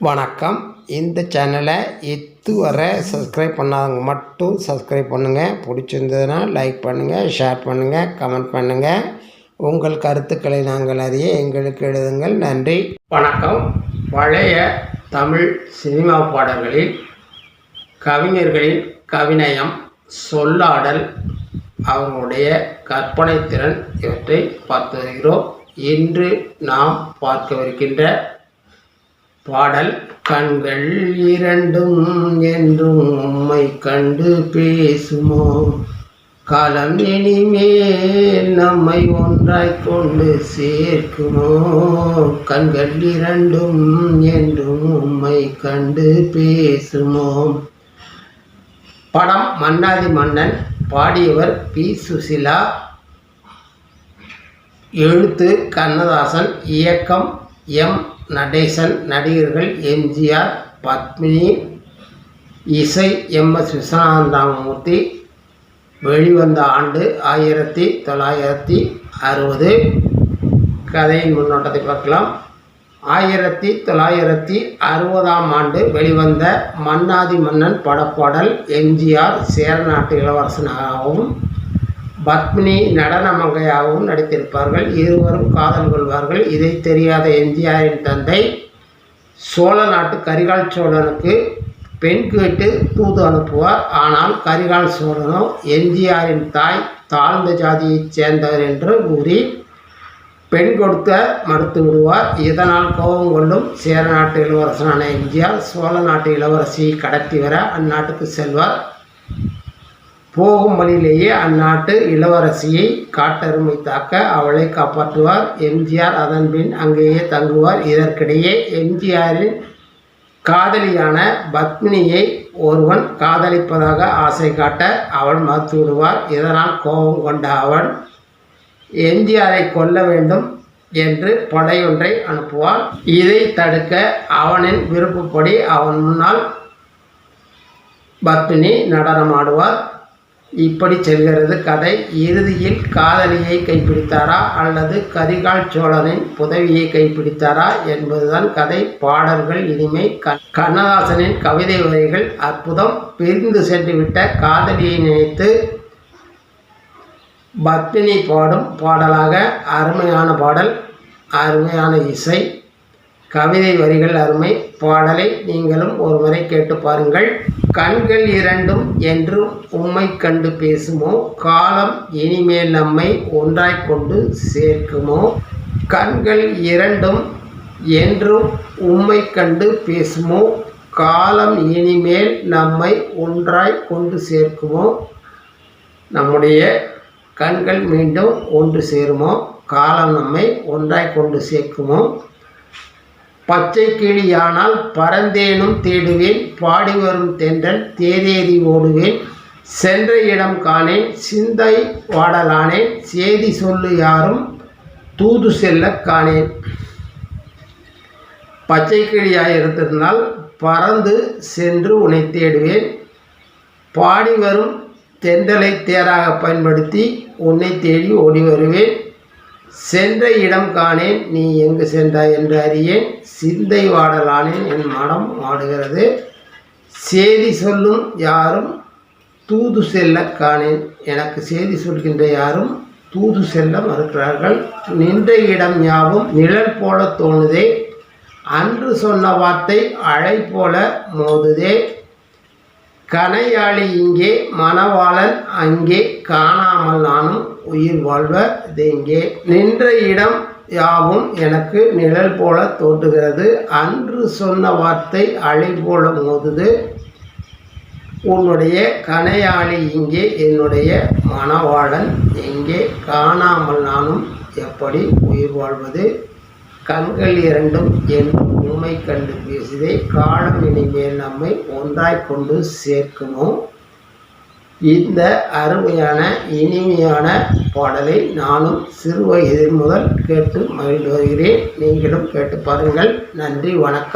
வணக்கம். இந்த சேனலை இதுவரை சப்ஸ்கிரைப் பண்ணாதவங்க மட்டும் சப்ஸ்கிரைப் பண்ணுங்கள் பிடிச்சிருந்ததுன்னா லைக் பண்ணுங்கள் ஷேர் பண்ணுங்கள் கமெண்ட் பண்ணுங்கள் உங்கள் கருத்துக்களை நாங்கள் அறிய எங்களுக்கு எழுதுங்கள். நன்றி. வணக்கம். பழைய தமிழ் சினிமா பாடல்களில் கவிஞர்களின் கவிநயம் சொல்லாடல் அவங்களுடைய கற்பனை திறன் இவற்றை பார்த்து வருகிறோம் இன்று நாம் பார்க்கவிருக்கின்ற பாடல் கண்கள் இரண்டும் என்றும் உம்மை கண்டு பேசுமோ? காலம் இனிமேல் நம்மை ஒன்றாய் கொண்டு சேர்க்குமோ? கண்கள் இரண்டும் என்றும் உம்மை கண்டு பேசுமோ? படம் மன்னாதி மன்னன் பாடியவர் பி. சுசிலா எழுத்து கண்ணதாசன் இயக்கம் எம். நடேசன் நடிகர்கள் எம்ஜிஆர் பத்மினி இசை எம். எஸ். விஸ்வநாதராமமூர்த்தி வெளிவந்த ஆண்டு ஆயிரத்தி தொள்ளாயிரத்தி அறுபது. கதையின் முன்னோட்டத்தை பார்க்கலாம். ஆயிரத்தி தொள்ளாயிரத்தி அறுபதாம் ஆண்டு வெளிவந்த மன்னாதி மன்னன் படப்பாடல் எம்ஜிஆர் சேரநாட்டு இளவரசனாகவும் பத்மினி நடன மங்கையாகவும் நடித்திருப்பார்கள். இருவரும் காதல் கொள்வார்கள். இதை தெரியாத எம்ஜிஆரின் தந்தை சோழ நாட்டு கரிகால் சோழனுக்கு பெண் கேட்டு தூது அனுப்புவார். ஆனால் கரிகால் சோழனோ எம்ஜிஆரின் தாய் தாழ்ந்த ஜாதியைச் சேர்ந்தவர் என்று கூறி பெண் கொடுக்க மறுத்து விடுவார். இதனால் கோபம் கொள்ளும் சேர நாட்டு இளவரசனான எம்ஜிஆர் சோழ நாட்டு இளவரசியை கடத்தி வர அந்நாட்டுக்கு செல்வார். போகும் வழியிலேயே அந்நாட்டு இளவரசியை காட்டெருமை தாக்க அவளை காப்பாற்றுவார். எம்ஜிஆர் அதன்பின் அங்கேயே தங்குவார். இதற்கிடையே எம்ஜிஆரின் காதலியான பத்மினியை ஒருவன் காதலிப்பதாக ஆசை காட்ட அவள் மறுத்து விடுவார். இதனால் கோபம் கொண்ட அவன் எம்ஜிஆரை கொல்ல வேண்டும் என்று படையொன்றை அனுப்புவான் இதை தடுக்க அவனின் விருப்பப்படி அவன் முன்னால் பத்மினி நடனமாடுவார். இப்படி செல்கிறது கதை. இறுதியில் காதலியை கைப்பிடித்தாரா அல்லது கரிகால் சோழனின் புதவியை கைப்பிடித்தாரா என்பதுதான் கதை. பாடல்கள் இனிமை கண்ணதாசனின் கவிதை வரிகள் அற்புதம். பிரிந்து சென்றுவிட்ட காதலியை நினைத்து பத்மினி பாடும் பாடலாக அருமையான பாடல் அருமையான இசை. கவிதை வரிகள் அருமை. பாடலை நீங்களும் ஒருமுறை கேட்டு பாருங்கள். கண்கள் இரண்டும் என்றும் உம்மை கண்டு பேசுமோ? காலம் இனிமேல் நம்மை ஒன்றாய் கொண்டு சேர்க்குமோ? கண்கள் இரண்டும் என்றும் உம்மை கண்டு பேசுமோ? காலம் இனிமேல் நம்மை ஒன்றாய் கொண்டு சேர்க்குமோ? நம்முடைய கண்கள் மீண்டும் ஒன்று சேருமோ? காலம் நம்மை ஒன்றாய் கொண்டு சேர்க்குமோ? பச்சை கிளியானால் பறந்தேனும் தேடுவேன் பாடி வரும் தென்றல் தேதேதி ஓடுவேன். சென்ற இடம் காணேன் சிந்தை வாடலானேன் சேதி சொல்லு யாரும் தூது செல்ல காணேன். பச்சை கிளியாக இருந்திருந்தால் பறந்து சென்று உன்னை தேடுவேன். பாடி வரும் தென்றலை தேராக பயன்படுத்தி உன்னை தேடி ஓடி வருவேன். சென்ற இடம் காணேன் நீ எங்கு சென்றாய் என்று அறியேன். சிந்தை வாடலானேன் என் மனம் வாடுகிறது. செய்தி சொல்லும் யாரும் தூது செல்ல காணேன். எனக்கு செய்தி சொல்கின்ற யாரும் தூது செல்ல மறுக்கிறார்கள். நின்ற இடம் யாவும் நிழல் போல தோணுதே. அன்று சொன்ன வார்த்தை அழை போல மோதுதே. கனையாளி இங்கே மணவாளன் அங்கே காணாமல் நானும் உயிர் வாழ்வதெங்கே நின்ற இடம் யாவும் எனக்கு நிழல் போல தோன்றுகிறது. அன்று சொன்ன வார்த்தை அழை போல மோதுது. உன்னுடைய கனையாளி இங்கே என்னுடைய மணவாளன் எங்கே காணாமல் நானும் எப்படி உயிர் வாழ்வது? கண்கள் இரண்டும் என் உண்மை கண்டு பேசுதே காலம் இனிமேல் நம்மை ஒன்றாய் கொண்டு சேர்க்குமோ? இந்த அருமையான இனிமையான பாடலை நானும் சிறு வயதில் முதல் கேட்டு மகிழ்ந்து வருகிறேன். நீங்களும் கேட்டு பாருங்கள். நன்றி வணக்கம்.